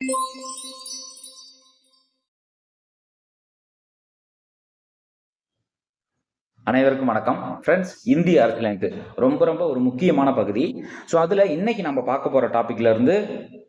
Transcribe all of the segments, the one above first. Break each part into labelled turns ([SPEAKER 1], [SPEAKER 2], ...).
[SPEAKER 1] Thank you. அனைவருக்கும் வணக்கம். Friends இந்திய அரசியலமைப்பு ரொம்ப ரொம்ப ஒரு முக்கியமான பகுதி. ஸோ அதில் இன்னைக்கு நம்ம பார்க்க போகிற டாப்பிக்லேருந்து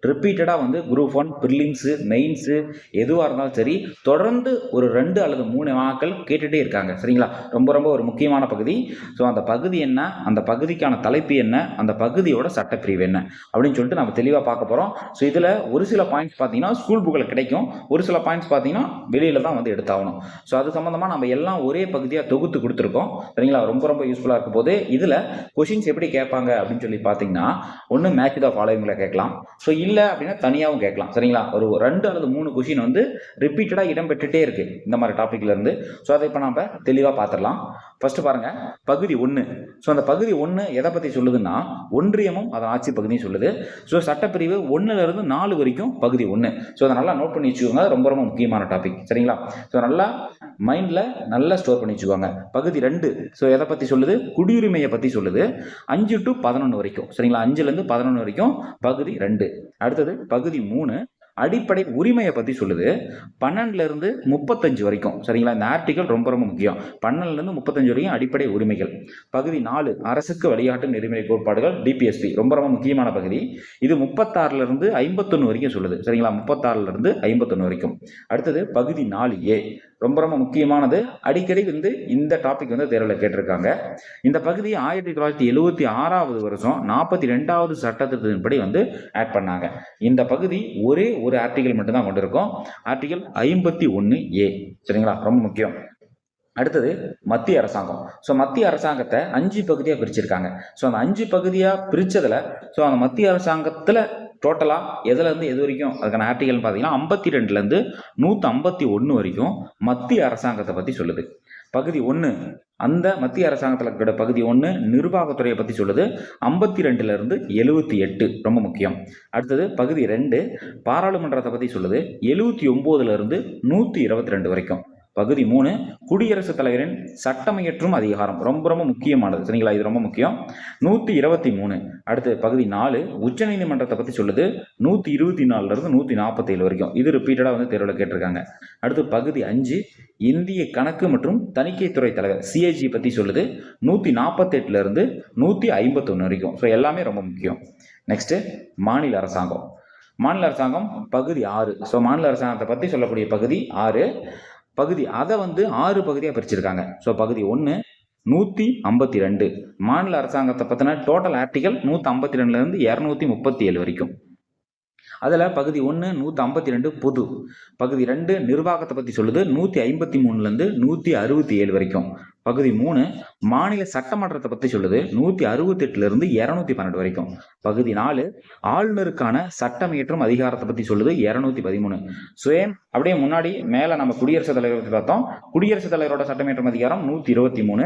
[SPEAKER 1] ரிப்பீட்டடாக வந்து குரூப் ஒன் ப்ரிலிம்ஸு மெயின்ஸு எதுவாக இருந்தாலும் சரி தொடர்ந்து ஒரு ரெண்டு அல்லது மூணு நாட்கள் கேட்டுகிட்டே இருக்காங்க. சரிங்களா? ரொம்ப ரொம்ப ஒரு முக்கியமான பகுதி. ஸோ அந்த பகுதி என்ன? அந்த பகுதிக்கான தலைப்பு என்ன? அந்த பகுதியோட சட்டப்பிரிவு என்ன? அப்படின்னு சொல்லிட்டு நம்ம தெளிவாக பார்க்க போகிறோம் ஸோ இதில் ஒரு சில பாயிண்ட்ஸ் பார்த்தீங்கன்னா ஸ்கூல் புக்கில் கிடைக்கும். ஒரு சில பாயிண்ட்ஸ் பார்த்தீங்கன்னா வெளியில் தான் வந்து எடுத்தாகணும். ஸோ அது சம்மந்தமாக நம்ம எல்லாம் ஒரே பகுதியாக தொகுத்து கொடுத்து கொடுத்துருக்கோம் சரிங்களா? ரொம்ப ரொம்ப யூஸ்ஃபுல்லாக இருக்கும் போது இதில் கொஷின்ஸ் எப்படி கேட்பாங்க அப்படின்னு சொல்லி பார்த்தீங்கன்னா ஒன்று மேட்ச் த ஃபாலோவிங்கில் கேட்கலாம். ஸோ இல்லை அப்படின்னா தனியாகவும் கேட்கலாம். சரிங்களா? ஒரு ரெண்டு அல்லது மூணு கொஷின் வந்து ரிப்பீட்டடாக இடம்பெற்றுட்டே இருக்குது இருக்கு இந்த மாதிரி டாப்பிக்லேருந்து ஸோ அதை இப்போ நம்ம தெளிவாக பார்த்துடலாம் ஃபஸ்ட்டு பாருங்கள் பகுதி ஒன்று ஸோ அந்த பகுதி ஒன்று எதை பற்றி சொல்லுதுன்னா ஒன்றியமும் அதன் ஆட்சி பகுதியும் சொல்லுது. ஸோ சட்டப்பிரிவு ஒன்றுலேருந்து நாலு வரைக்கும் பகுதி ஒன்று ஸோ அதை நல்லா நோட் பண்ணி வச்சுக்கோங்க. ரொம்ப ரொம்ப முக்கியமான டாபிக் சரிங்களா? ஸோ நல்லா மைண்டில் நல்லா ஸ்டோர் பண்ணி வச்சுக்கோங்க. பகுதி ரெண்டு ஸோ எதை பற்றி சொல்லுது? குடியுரிமையை பற்றி சொல்லுது. அஞ்சு டு பதினொன்று வரைக்கும். சரிங்களா? அஞ்சுலேருந்து பதினொன்று வரைக்கும் பகுதி ரெண்டு. அடுத்தது பகுதி மூணு. அடிப்படை உரிமையை பற்றி சொல்லுது. பன்னெண்டுலேருந்து முப்பத்தஞ்சு வரைக்கும். சரிங்களா? இந்த ஆர்டிக்கல் ரொம்ப ரொம்ப முக்கியம். பன்னெண்டுலேருந்து முப்பத்தஞ்சு வரைக்கும் அடிப்படை உரிமைகள். பகுதி நாலு அரசுக்கு வழிகாட்டு நெறிமுறை கோட்பாடுகள் டிபிஎஸ்பி ரொம்ப ரொம்ப முக்கியமான பகுதி. இது முப்பத்தாறுல இருந்து ஐம்பத்தொன்று வரைக்கும் சொல்லுது. சரிங்களா? முப்பத்தாறுல இருந்து ஐம்பத்தொன்று வரைக்கும். அடுத்தது பகுதி நாலு ஏ ரொம்ப ரொம்ப முக்கியமானது. அடிக்கடி வந்து இந்த டாபிக் வந்து தேர்வில் கேட்டிருக்காங்க. இந்த பகுதி ஆயிரத்தி தொள்ளாயிரத்தி எழுவத்தி ஆறாவது வருஷம் நாற்பத்தி ரெண்டாவது சட்டத்திட்டத்தின்படி வந்து ஆட் பண்ணாங்க. இந்த பகுதி ஒரே ஒரு ஆர்டிகல் மட்டும்தான் கொண்டிருக்கும். ஆர்டிகல் ஐம்பத்தி ஒன்று ஏ சரிங்களா? ரொம்ப முக்கியம். அடுத்தது மத்திய அரசாங்கம். ஸோ மத்திய அரசாங்கத்தை அஞ்சு பகுதியாக பிரிச்சிருக்காங்க. ஸோ அந்த அஞ்சு பகுதியாக பிரித்ததில் ஸோ அந்த மத்திய அரசாங்கத்தில் டோட்டலாக எதுலேருந்து எது வரைக்கும் அதுக்கான ஆர்டிகல்னு பார்த்தீங்கன்னா ஐம்பத்தி ரெண்டுலேருந்து நூற்றி ஐம்பத்தி ஒன்று வரைக்கும் மத்திய அரசாங்கத்தை பற்றி சொல்லுது. பகுதி ஒன்று அந்த மத்திய அரசாங்கத்தில் இருக்கிற பகுதி ஒன்று நிர்வாகத்துறையை பற்றி சொல்லுது. ஐம்பத்தி ரெண்டுலேருந்து எழுபத்தி எட்டு ரொம்ப முக்கியம். அடுத்தது பகுதி ரெண்டு பாராளுமன்றத்தை பற்றி சொல்லுது. எழுபத்தி ஒம்போதுலேருந்து நூற்றி இருபத்தி ரெண்டு வரைக்கும். பகுதி மூணு குடியரசுத் தலைவரின் சட்டமையற்றும் அதிகாரம். ரொம்ப ரொம்ப முக்கியமானது. சரிங்களா? இது ரொம்ப முக்கியம். நூற்றி இருபத்தி மூணு. அடுத்து பகுதி நாலு உச்சநீதிமன்றத்தை பற்றி சொல்லுது. நூற்றி இருபத்தி நாலுலேருந்து நூற்றி நாற்பத்தேழு வரைக்கும். இது ரிப்பீட்டடாக வந்து தேர்வில் கேட்டிருக்காங்க. அடுத்து பகுதி அஞ்சு இந்திய கணக்கு மற்றும் தணிக்கைத்துறை தலைவர் சிஏஜி பற்றி சொல்லுது. நூற்றி நாற்பத்தெட்டுலேருந்து நூற்றி ஐம்பத்தொன்று வரைக்கும். ஸோ எல்லாமே ரொம்ப முக்கியம். நெக்ஸ்ட்டு மாநில அரசாங்கம். மாநில அரசாங்கம் பகுதி ஆறு. ஸோ மாநில அரசாங்கத்தை பற்றி சொல்லக்கூடிய பகுதி ஆறு. பகுதி அதை வந்து ஆறு பகுதியாக பிரிச்சிருக்காங்க. ஸோ பகுதி ஒன்று நூற்றி ஐம்பத்தி ரெண்டு. மாநில அரசாங்கத்தை பற்றின டோட்டல் ஆர்டிகல் நூற்றி ஐம்பத்தி ரெண்டுலேருந்து இரநூத்தி முப்பத்தி ஏழு வரைக்கும். அதில் பகுதி ஒன்று நூற்றி ஐம்பத்தி ரெண்டு பொது. பகுதி ரெண்டு நிர்வாகத்தை பற்றி சொல்லுது நூற்றி ஐம்பத்தி மூணுலேருந்து நூற்றி அறுபத்தி ஏழு வரைக்கும். பகுதி மூணு மாநில சட்டமன்றத்தை பற்றி சொல்லுது. நூற்றி அறுபத்தெட்டுலேருந்து இரநூத்தி பன்னெண்டு வரைக்கும். பகுதி நாலு ஆளுநருக்கான சட்டம் இயற்றும் அதிகாரத்தை பற்றி சொல்லுது. இரநூத்தி பதிமூணு. சுயம் அப்படியே முன்னாடி மேலே நம்ம குடியரசுத் தலைவர் பத்தி பார்த்தோம். குடியரசுத் தலைவரோட சட்டமேற்றம் அதிகாரம் நூற்றி இருபத்தி மூணு.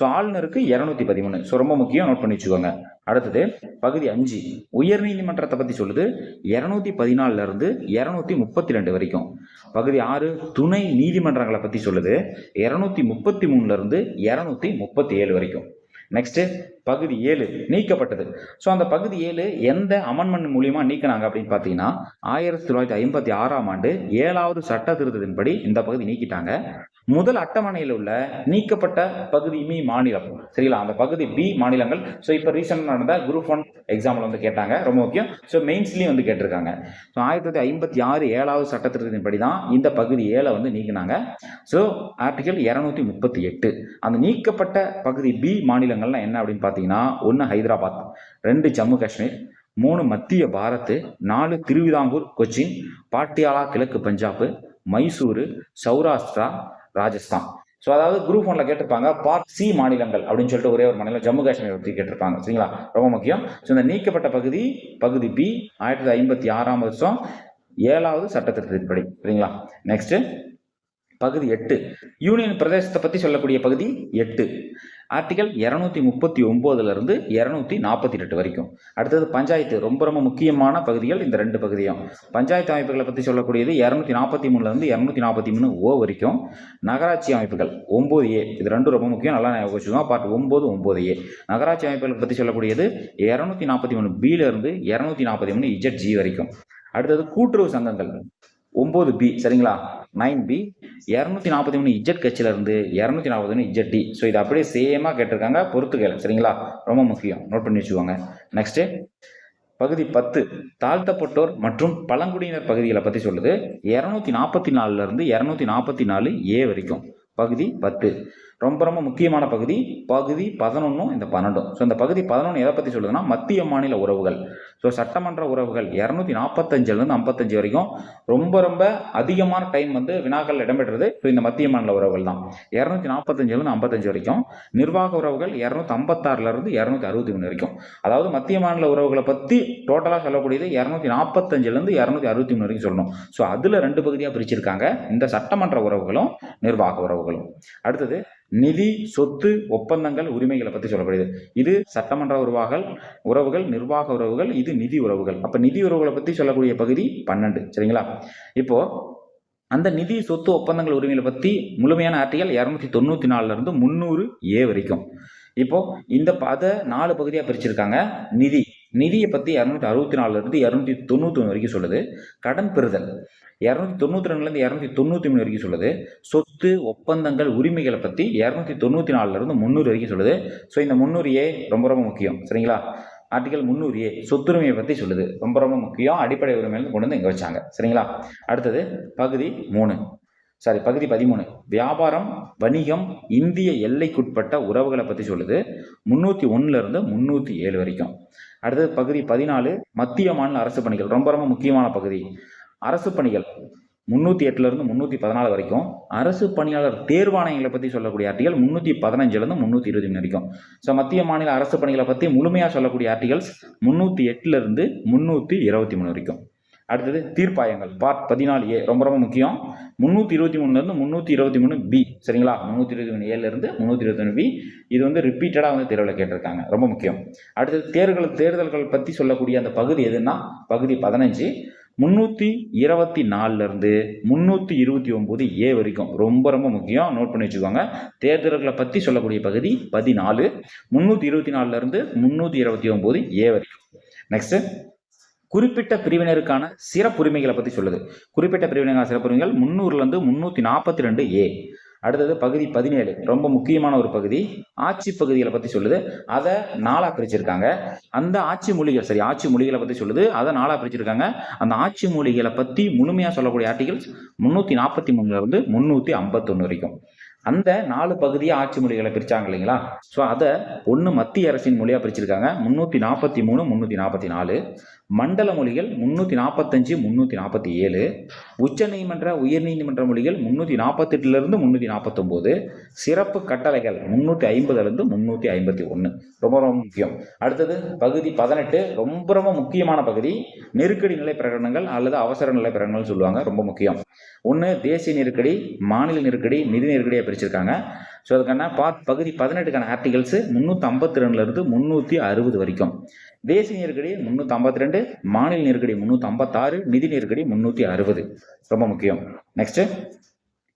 [SPEAKER 1] ஸோ ஆளுநருக்கு இரநூத்தி பதிமூணு. ஸோ ரொம்ப முக்கியம் நோட் பண்ணி வச்சுக்கோங்க. அடுத்தது பகுதி அஞ்சு. உயர் நீதிமன்றத்தை பற்றி சொல்லுது. இரநூத்தி பதினாலுல இருந்து இரநூத்தி முப்பத்தி ரெண்டு வரைக்கும். பகுதி ஆறு துணை நீதிமன்றங்களை பற்றி சொல்லுது. இரநூத்தி முப்பத்தி மூணுல இருந்து இரநூத்தி முப்பத்தி முப்பத்தி ஏழு வரைக்கும். நெக்ஸ்ட் பகுதி ஏழு நீக்கப்பட்டது. ஸோ அந்த பகுதி ஏழு எந்த அமன்மெண்ட் மூலியமா நீக்கினாங்க அப்படின்னு பார்த்தீங்கன்னா ஆயிரத்தி தொள்ளாயிரத்தி ஐம்பத்தி ஆறாம் ஆண்டு ஏழாவது சட்ட திருத்தத்தின்படி இந்த பகுதி நீக்கிட்டாங்க. முதல் அட்டவணையில் உள்ள நீக்கப்பட்ட பகுதி மீ மாநிலம். சரிங்களா? அந்த பகுதி பி மாநிலங்கள். ஸோ இப்போ ரீசெண்ட் நடந்த குரூப் ஒன் எக்ஸாம்பிள் வந்து கேட்டாங்க. ரொம்ப முக்கியம். ஸோ மெயின்ஸ்லேயும் வந்து கேட்டிருக்காங்க. ஸோ ஆயிரத்தி தொள்ளாயிரத்தி ஐம்பத்தி ஆறு ஏழாவது சட்ட தான் இந்த பகுதி ஏழை வந்து நீக்கினாங்க. ஸோ ஆர்டிகல் இரநூத்தி முப்பத்தி எட்டு. அந்த நீக்கப்பட்ட பகுதி பி மாநிலங்கள்லாம் என்ன அப்படின்னு பார்த்தீங்கன்னா ஒன்று ஹைதராபாத் ரெண்டு ஜம்மு காஷ்மீர் மூணு மத்திய பாரத் நாலு திருவிதாங்கூர் கொச்சின் பாட்டியாலா கிழக்கு பஞ்சாப் மைசூரு சௌராஷ்டிரா ராஜஸ்தான். ஸோ அதாவது குரூப் ஒன்ல கேட்டிருப்பாங்க பார்ட் சி மாநிலங்கள் அப்படின்னு சொல்லிட்டு ஒரே ஒரு மாநிலம் ஜம்மு காஷ்மீர் பற்றி கேட்டிருப்பாங்க. சரிங்களா? ரொம்ப முக்கியம். ஸோ இந்த நீக்கப்பட்ட பகுதி பகுதி பி ஆயிரத்தி தொள்ளாயிரத்தி ஐம்பத்தி ஆறாம் வருஷம் ஏழாவது சட்டத்திட்டத்தின்படி சரிங்களா? நெக்ஸ்ட் பகுதி எட்டு. யூனியன் பிரதேசத்தை பற்றி சொல்லக்கூடிய பகுதி எட்டு. ஆர்டிகல் இரநூத்தி முப்பத்தி ஒம்போதுலேருந்து இரநூத்தி நாற்பத்தி எட்டு வரைக்கும். அடுத்தது பஞ்சாயத்து ரொம்ப ரொம்ப முக்கியமான பகுதிகள் இந்த ரெண்டு பகுதியும். பஞ்சாயத்து அமைப்புகளை பற்றி சொல்லக்கூடியது இரநூத்தி நாற்பத்தி மூணுலேருந்து இரநூத்தி நாற்பத்தி மூணு ஓ வரைக்கும். நகராட்சி அமைப்புகள் ஒம்பது ஏ. இது ரெண்டும் ரொம்ப முக்கியம் நல்லா ஞாபகம் வச்சுக்கோங்க. பார்ட் ஒம்பது ஒம்பது ஏ. நகராட்சி அமைப்புகளை பற்றி சொல்லக்கூடியது இரநூத்தி நாற்பத்தி மூணு பியிலேருந்து இரநூத்தி நாற்பத்தி மூணு இஜட் ஜி வரைக்கும். அடுத்தது கூட்டுறவு சங்கங்கள் ஒம்பது பி. சரிங்களா? Nine B. இரநூத்தி நாற்பத்தி மூணு இஜெட் கட்சியில இருந்து இரநூத்தி நாற்பத்தி மூணு இஜெட் டி ஸோ இது அப்படியே சேமாக கேட்டிருக்காங்க பொறுத்துக்கல சரிங்களா? ரொம்ப முக்கியம். நோட் பண்ணி வச்சுக்கோங்க. நெக்ஸ்ட்டு பகுதி பத்து தாழ்த்தப்பட்டோர் மற்றும் பழங்குடியினர் பகுதிகளை பற்றி சொல்லுது. இரநூத்தி நாற்பத்தி நாலுல இருந்து இரநூத்தி நாற்பத்தி நாலு ஏ வரைக்கும். பகுதி பத்து. ரொம்ப ரொம்ப முக்கியமான பகுதி பகுதி பதினொன்றும் இந்த பன்னெண்டும். ஸோ இந்த பகுதி பதினொன்று எதை பற்றி சொல்லுதுன்னா மத்திய மாநில உறவுகள். ஸோ சட்டமன்ற உறவுகள் இரநூத்தி நாற்பத்தஞ்சிலேருந்து ஐம்பத்தஞ்சு வரைக்கும் ரொம்ப ரொம்ப அதிகமான டைம் வந்து வினாக்கள் இடம்பெற்றது. ஸோ இந்த மத்திய மாநில உறவுகள் தான். இரநூத்தி நாற்பத்தஞ்சிலேருந்து ஐம்பத்தஞ்சு வரைக்கும் நிர்வாக உறவுகள் இரநூத்தி ஐம்பத்தாறுலேருந்து இரநூத்தி அறுபத்தி மூணு வரைக்கும். அதாவது மத்திய மாநில உறவுகளை பற்றி டோட்டலாக சொல்லக்கூடியது இரநூத்தி நாற்பத்தஞ்சிலேருந்து இரநூத்தி அறுபத்தி மூணு வரைக்கும் சொல்லணும். ஸோ அதில் ரெண்டு பகுதியாக பிரிச்சிருக்காங்க. இந்த சட்டமன்ற உறவுகளும் நிர்வாக உறவுகளும். அடுத்தது நிதி சொத்து ஒப்பந்தங்கள் உரிமைகளை பற்றி சொல்லப்படுது. இது சட்டமன்ற உறவாகல் உறவுகள் நிர்வாக உறவுகள் இது நிதி உறவுகள். அப்போ நிதி உறவுகளை பற்றி சொல்லக்கூடிய பகுதி பன்னெண்டு சரிங்களா? இப்போ அந்த நிதி சொத்து ஒப்பந்தங்கள் உரிமைகளை பற்றி முழுமையான ஆர்டிகல் இரநூத்தி தொண்ணூற்றி நாலுலேருந்து முந்நூறு ஏ வரைக்கும். இப்போ இந்த அதை நாலு பகுதியாக பிரிச்சிருக்காங்க. நிதி நிதியை பற்றி இரநூத்தி அறுபத்தி நாலுலேருந்து இரநூத்தி தொண்ணூற்றி ஒன்று வரைக்கும் சொல்லுது. கடன் பெறுதல். இரநூத்தி தொண்ணூற்றி ரெண்டுலேருந்து இரநூத்தி தொண்ணூற்றி மூணு வரைக்கும் சொல்லுது. சொத்து ஒப்பந்தங்கள் உரிமைகளை பற்றி இரநூத்தி தொண்ணூற்றி நாலுலேருந்து முந்நூறு வரைக்கும் சொல்லுது. ஸோ இந்த முந்நூறு ஏ ரொம்ப ரொம்ப முக்கியம். சரிங்களா? ஆர்டிகல் முந்நூறு ஏ சொத்துரிமையை பற்றி சொல்லுது. ரொம்ப ரொம்ப முக்கியம். அடிப்படை உரிமையிலேருந்து கொண்டு வந்து இங்கே வச்சாங்க. சரிங்களா? அடுத்தது பகுதி மூணு. சாரி பகுதி பதிமூணு. வியாபாரம் வணிகம் இந்திய எல்லைக்குட்பட்ட உறவுகளை பற்றி சொல்லுது. முந்நூற்றி ஒன்றுலேருந்து முந்நூற்றி ஏழு வரைக்கும். அடுத்தது பகுதி பதினாலு மத்திய மாநில அரசு பணிகள். ரொம்ப ரொம்ப முக்கியமான பகுதி. அரசு பணிகள். முந்நூற்றி எட்டுலேருந்து முந்நூற்றி பதினாலு வரைக்கும். அரசு பணியாளர் தேர்வாணையங்களை பற்றி சொல்லக்கூடிய ஆர்டிகல் முந்நூற்றி பதினஞ்சுலேருந்து முந்நூற்றி இருபது வரைக்கும். ஸோ மத்திய மாநில அரசு பணிகளை பற்றி முழுமையாக சொல்லக்கூடிய ஆர்டிகல்ஸ் முந்நூற்றி எட்டுலேருந்து முந்நூற்றி இருபத்தி மூணு வரைக்கும். அடுத்தது தீர்ப்பாயங்கள். பார்ட் பதினாலு ஏ ரொம்ப ரொம்ப முக்கியம். முந்நூற்றி இருபத்தி மூணுலேருந்து முந்நூற்றி இருபத்தி மூணு பி சரிங்களா? முந்நூற்றி இருபத்தி மூணு ஏலேருந்து முந்நூற்றி இருபத்தி மூணு பி இது வந்து ரிப்பீட்டடாக வந்து தேர்வில் கேட்டிருக்காங்க. ரொம்ப முக்கியம். அடுத்தது தேர்தல் தேர்தல்கள் பற்றி சொல்லக்கூடிய அந்த பகுதி எதுன்னா பகுதி பதினஞ்சு. முந்நூற்றி இருபத்தி நாலுலேருந்து முந்நூற்றி இருபத்தி ஒம்பது ஏ வரைக்கும். ரொம்ப ரொம்ப முக்கியம். நோட் பண்ணி வச்சுக்கோங்க. தேர்தல்களை பற்றி சொல்லக்கூடிய பகுதி பதினாலு. முந்நூற்றி இருபத்தி நாலுலேருந்து முந்நூற்றி இருபத்தி ஒம்பது ஏ வரைக்கும். நெக்ஸ்ட்டு குறிப்பிட்ட பிரிவினருக்கான சிறப்புரிமைகளை பற்றி சொல்லுது. குறிப்பிட்ட பிரிவினருக்கான சிறப்புரிமைகள் முந்நூறுலேருந்து முந்நூற்றி நாற்பத்தி ரெண்டு ஏ அடுத்தது பகுதி பதினேழு. ரொம்ப முக்கியமான ஒரு பகுதி. ஆட்சி பகுதிகளை பற்றி சொல்லுது. அதை நாளாக பிரிச்சிருக்காங்க. அந்த ஆட்சி மொழிகள் சரி ஆட்சி மொழிகளை பற்றி சொல்லுது. அதை நாளாக பிரிச்சிருக்காங்க. அந்த ஆட்சி மொழிகளை பற்றி முழுமையாக சொல்லக்கூடிய ஆர்டிகல்ஸ் முந்நூற்றி நாற்பத்தி மூணுலேருந்து முந்நூற்றி ஐம்பத்தொன்று வரைக்கும். அந்த நாலு பகுதியாக ஆட்சி மொழிகளை பிரித்தாங்க இல்லைங்களா? ஸோ அதை ஒன்று மத்திய அரசின் மொழியாக பிரிச்சிருக்காங்க. முந்நூற்றி நாற்பத்தி மூணு முந்நூற்றி நாற்பத்தி நாலு மண்டல மொழிகள் முந்நூற்றி நாற்பத்தஞ்சு முந்நூற்றி நாற்பத்தி ஏழு உச்சநீதிமன்ற உயர்நீதிமன்ற மொழிகள் முந்நூற்றி நாற்பத்தெட்டுலேருந்து முந்நூற்றி நாற்பத்தொம்போது சிறப்பு கட்டளைகள் முந்நூற்றி ஐம்பதுலேருந்து முந்நூற்றி ஐம்பத்தி ஒன்று ரொம்ப ரொம்ப முக்கியம். அடுத்தது பகுதி பதினெட்டு. ரொம்ப ரொம்ப முக்கியமான பகுதி. நெருக்கடி நிலை பிரகடனங்கள் அல்லது அவசர நிலை பிரகடனங்கள் சொல்லுவாங்க. ரொம்ப முக்கியம். ஒன்று தேசிய நெருக்கடி மாநில நெருக்கடி நிதி நெருக்கடியாக பிரிச்சிருக்காங்க. ஸோ அதுக்கான பா பகுதி பதினெட்டுக்கான ஆர்டிகல்ஸு முந்நூற்றி ஐம்பத்தி ரெண்டுலேருந்து முந்நூற்றி அறுபது வரைக்கும். தேசிய நெருக்கடி முந்நூற்றி ஐம்பத்தி ரெண்டு மாநில நெருக்கடி முந்நூற்றி ஐம்பத்தாறு நிதி நெருக்கடி முந்நூற்றி அறுபது ரொம்ப முக்கியம். நெக்ஸ்ட்டு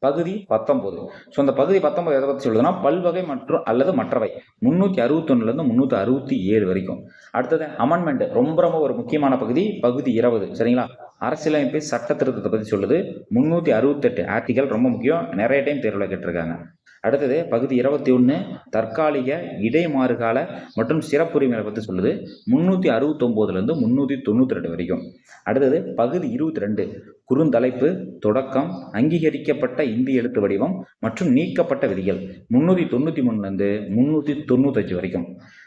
[SPEAKER 1] பகுதி பத்தொம்போது ஸோ அந்த பகுதி பத்தொன்பது எதை பற்றி சொல்லுதுன்னா பல்வகை மற்றும் அல்லது மற்றவை. முந்நூற்றி அறுபத்தொன்னுலேருந்து முந்நூற்றி அறுபத்தி ஏழு வரைக்கும். அடுத்தது அமெண்ட்மெண்ட் ரொம்ப ரொம்ப ஒரு முக்கியமான பகுதி பகுதி இருபது. சரிங்களா? அரசியலமைப்பு சட்ட திருத்தத்தை பற்றி சொல்லுது. முந்நூற்றி அறுபத்தெட்டு ஆர்டிகல் ரொம்ப முக்கியம். நிறைய டைம் தேர்வில் கேட்டிருக்காங்க. அடுத்தது பகுதி இருபத்தி ஒன்று தற்காலிக இடைமாறுகால மற்றும் சிறப்புரிமைகளை பற்றி சொல்லுது. முந்நூற்றி அறுபத்தொம்போதுலேருந்து முந்நூற்றி தொண்ணூற்றி ரெண்டு வரைக்கும். அடுத்தது பகுதி இருபத்தி ரெண்டு குறுந்தலைப்பு தொடக்கம் அங்கீகரிக்கப்பட்ட இந்திய எழுத்து வடிவம் மற்றும் நீக்கப்பட்ட விதிகள். முந்நூற்றி தொண்ணூற்றி மூணுலேருந்து முந்நூற்றி தொண்ணூத்தஞ்சு வரைக்கும்.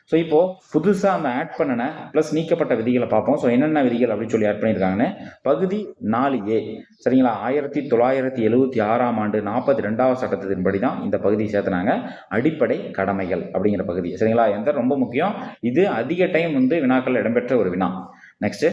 [SPEAKER 1] ஸோ இப்போது புதுசாக அந்த ஆட் பண்ணின ப்ளஸ் நீக்கப்பட்ட விதிகளை பார்ப்போம். ஸோ என்னென்ன விதிகள் அப்படின்னு சொல்லி ஆட் பண்ணியிருக்காங்கன்னு பகுதி நாலு ஏ. சரிங்களா? ஆயிரத்தி தொள்ளாயிரத்தி எழுபத்தி ஆறாம் ஆண்டு நாற்பத்தி ரெண்டாவது சட்டத்தின்படி தான் இந்த பகுதியை சேர்த்துனாங்க. அடிப்படை கடமைகள் அப்படிங்கிற பகுதி. சரிங்களா? எந்த ரொம்ப முக்கியம்? இது அதிக டைம் வந்து வினாக்கள் இடம்பெற்ற ஒரு வினா. நெக்ஸ்ட்டு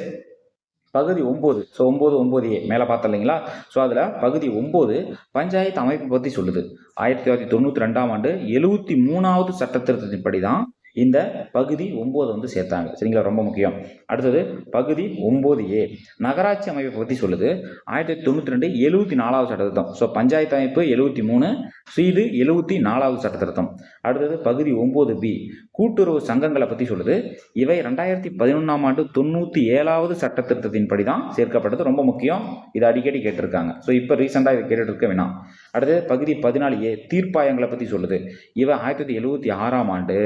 [SPEAKER 1] பகுதி ஒம்பது. ஸோ ஒம்பது ஒம்பது ஏ. மேலே பார்த்தோம் இல்லைங்களா? ஸோ அதில் பகுதி ஒம்பது பஞ்சாயத்து அமைப்பு பற்றி சொல்லுது. ஆயிரத்தி தொள்ளாயிரத்தி தொண்ணூற்றி ரெண்டாம் ஆண்டு எழுபத்தி மூணாவது சட்டத்திருத்தத்தின்படி தான் இந்த பகுதி ஒம்பது வந்து சேர்த்தாங்க. சரிங்களா? ரொம்ப முக்கியம். அடுத்தது பகுதி ஒம்பது ஏ. நகராட்சி அமைப்பை பற்றி சொல்லுது. ஆயிரத்தி தொள்ளாயிரத்தி தொண்ணூற்றி ரெண்டு எழுபத்தி நாலாவது சட்ட திருத்தம் ஸோ பஞ்சாயத்து அமைப்பு எழுபத்தி மூணு ஸோ இது எழுபத்தி நாலாவது சட்டத்திருத்தம். அடுத்தது பகுதி ஒம்பது பி. கூட்டுறவு சங்கங்களை பற்றி சொல்லுது. இவை ரெண்டாயிரத்தி பதினொன்றாம் ஆண்டு தொண்ணூற்றி ஏழாவது சட்ட திருத்தத்தின்படி தான் சேர்க்கப்பட்டது. ரொம்ப முக்கியம். இதை அடிக்கடி கேட்டிருக்காங்க. ஸோ இப்போ ரீசெண்டாக இதை கேட்டுட்டு இருக்க வேணாம். அடுத்தது பகுதி பதினாலு ஏ. தீர்ப்பாயங்களை பற்றி சொல்லுது. இவை ஆயிரத்தி தொள்ளாயிரத்தி எழுபத்தி ஆறாம் ஆண்டு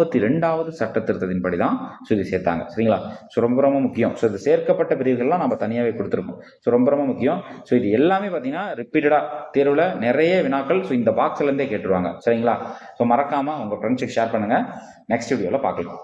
[SPEAKER 1] நாற்பத்தி ரெண்டாவது சட்ட திருத்தத்தின்படி தான் ஸோ இது சேர்த்தாங்க. சரிங்களா? ஸோ ரொம்ப ரொம்ப முக்கியம். ஸோ இது சேர்க்கப்பட்ட பிரிவுகள்லாம் நம்ம தனியாகவே கொடுத்துருக்கோம். ஸோ ரொம்ப ரொம்ப முக்கியம். ஸோ இது எல்லாமே பார்த்தீங்கன்னா ரிப்பீட்டடாக தேர்வில் நிறைய வினாக்கள் ஸோ இந்த பாக்ஸ்லேருந்தே கேட்டுருவாங்க. சரிங்களா? ஸோ மறக்காமல் உங்கள் ஃப்ரெண்ட்ஸுக்கு ஷேர் பண்ணுங்கள் நெக்ஸ்ட் வீடியோவில் பார்க்கலாம்.